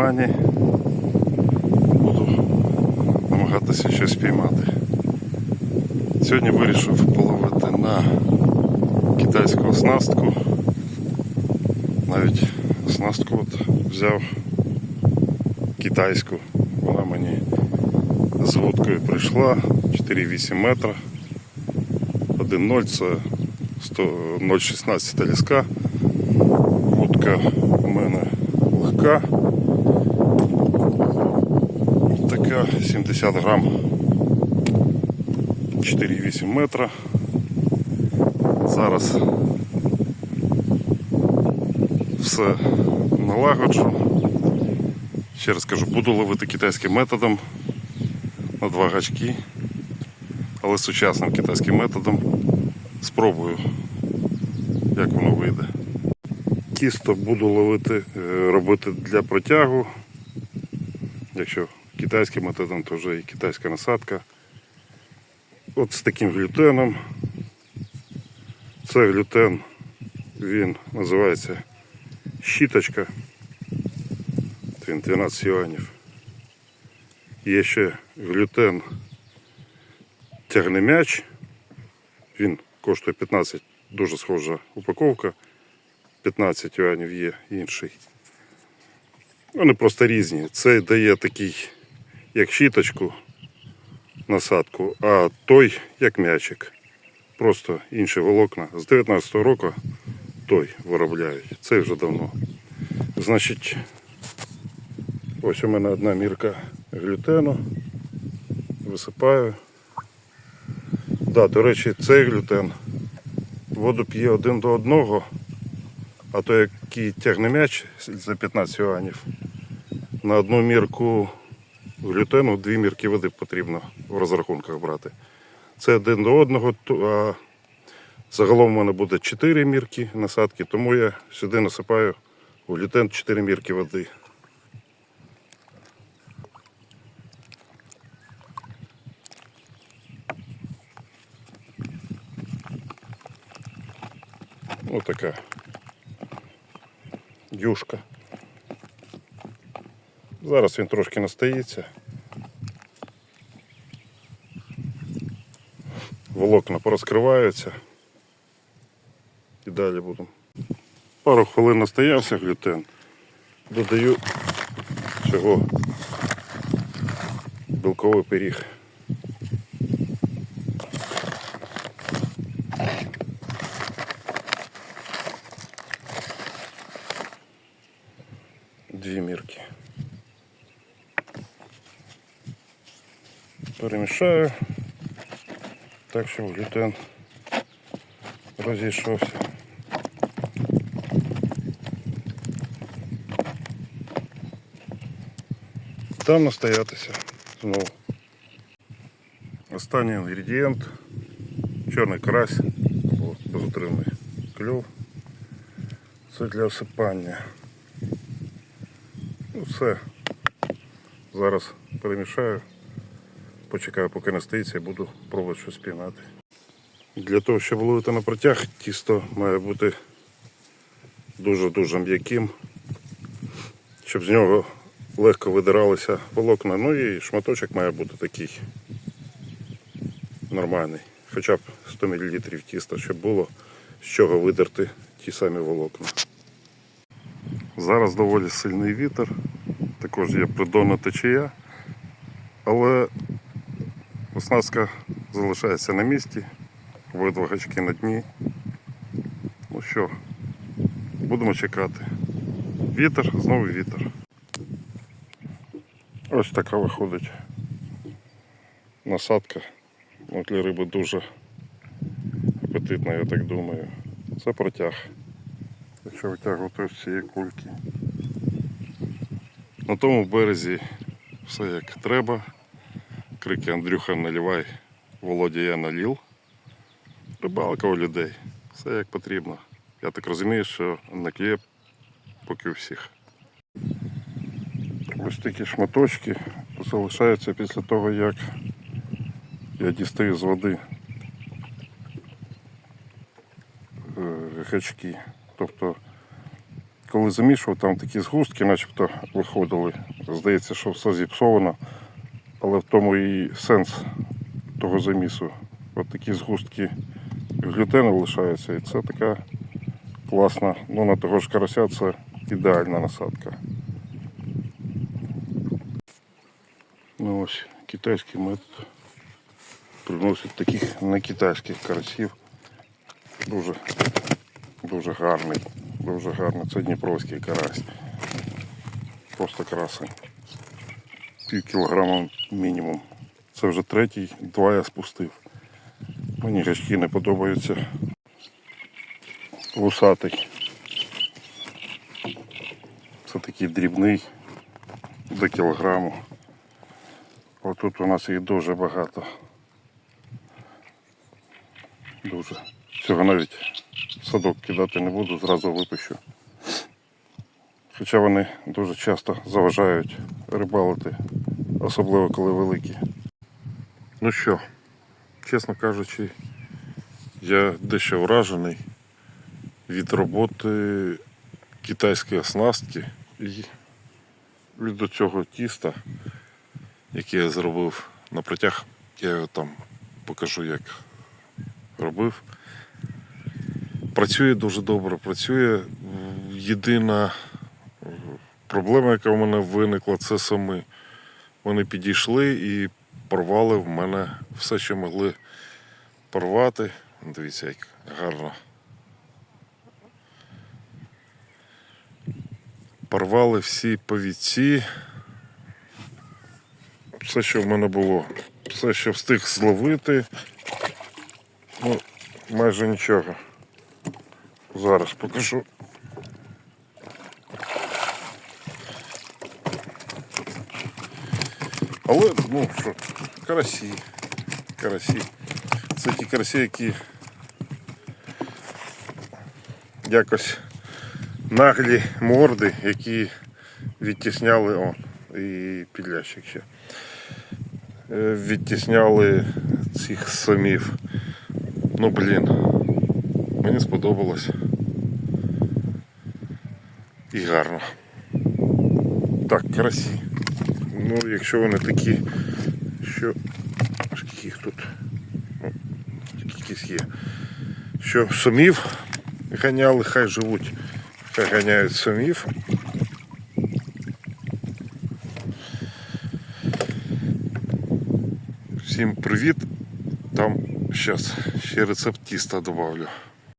лимані. Буду намагатися щось піймати. Сьогодні вирішив половити на китайську оснастку. Навіть оснастку от взяв китайську. Вона мені з вудкою прийшла 4,8 метра. 1,0 це 0,16 ліска. Вудка у мене легка. Така 70 грам 4,8 метра. Зараз все налагоджу. Ще раз кажу, буду ловити китайським методом на два гачки, але сучасним китайським методом спробую, як воно вийде. Тісто буду ловити, е, робити для протягу. Якщо китайським методом, то вже і китайська насадка. От з таким глютеном. Це глютен, він називається щіточка. Він 12 юанів. Є ще глютен тягнем'яч. Він коштує 15, дуже схожа упаковка. 15 юанів є інший. Вони просто різні. Цей дає такий, як щіточку, насадку, а той як м'ячик. Просто інші волокна. З 19-го року той виробляють. Цей вже давно. Значить, ось у мене одна мірка глютену. Висипаю. Да, до речі, цей глютен воду п'є один до одного, а то який тягне м'яч за 15 юанів. На одну мірку глютену дві мірки води потрібно в розрахунках брати. Це один до одного, а загалом у мене буде 4 мірки насадки, тому я сюди насипаю в глютен 4 мірки води. Ось така юшка. Зараз він трошки настоїться. Волокна порозкриваються. І далі будемо. Пару хвилин настоявся глютен. Додаю цього білковий пиріг. Дві мірки. Перемішаю так, щоб глютен розійшовся. Там настоятися знову. Останній інгредієнт чорний карась або безотримний кльов. Це для осипання. Ну все. Зараз перемішаю, Почекаю, поки настоїться і буду пробувати щось піймати. Для того, щоб ловити на протяг, тісто має бути дуже-дуже м'яким, щоб з нього легко видиралися волокна. Ну і шматочок має бути такий нормальний. Хоча б 100 мл тіста, щоб було з чого видерти ті самі волокна. Зараз доволі сильний вітер, також є придонна течія, але оснастка залишається на місці, обидва гачки на дні. Ну що, будемо чекати. Вітер, знову вітер. Ось така виходить насадка. Ну, для риби дуже апетитна, я так думаю. Це протяг. Якщо витягувати ось цієї кульки. На тому березі все як треба. Крики Андрюха наливай, Володя я налів. Рибалка у людей. Все як потрібно. Я так розумію, що на клє поки у всіх. Ось такі шматочки залишаються після того, як я дістаю з води е, гачки. Тобто коли замішував, там такі згустки начебто виходили. Здається, що все зіпсовано, але в тому і сенс того замісу. От такі згустки глютену лишаються, і це така класна. Ну на того ж карася це ідеальна насадка. Ну ось китайський метод приносить таких не китайських карасів. Дуже, дуже гарний, дуже гарний. Це Дніпровський карась. Просто красень. Пів кілограма мінімум. Це вже третій, два я спустив. Мені гачки не подобаються. Вусатий. Це такий дрібний до кілограму. Отут у нас їх дуже багато. Дуже. Цього навіть садок кидати не буду, зразу випущу. Хоча вони дуже часто заважають рибалити, особливо коли великі. Ну що, чесно кажучи, я дещо вражений від роботи китайської оснастки і від цього тіста, яке я зробив на протяг. Я його там покажу, як робив. Працює дуже добре, працює. Єдина проблема, яка в мене виникла, це сами. Вони підійшли і порвали в мене все, що могли порвати. Дивіться, як гарно. Порвали всі повідці. Все, що в мене було. Все, що встиг зловити. Ну, майже нічого. Зараз покажу. Але, ну що, карасі. Карасі. Це ті карасі, які якось наглі морди, які відтісняли, о, і підлящик ще. Е, Відтісняли цих самів. Ну блін, мені сподобалось. І гарно. Так, карасі. Ну, якщо вони такі, що. Скільки їх тут? Ну, є. Що сумів ганяли, хай живуть, хай ганяють сумів. Всім привіт. Там зараз ще рецепт тіста добавлю.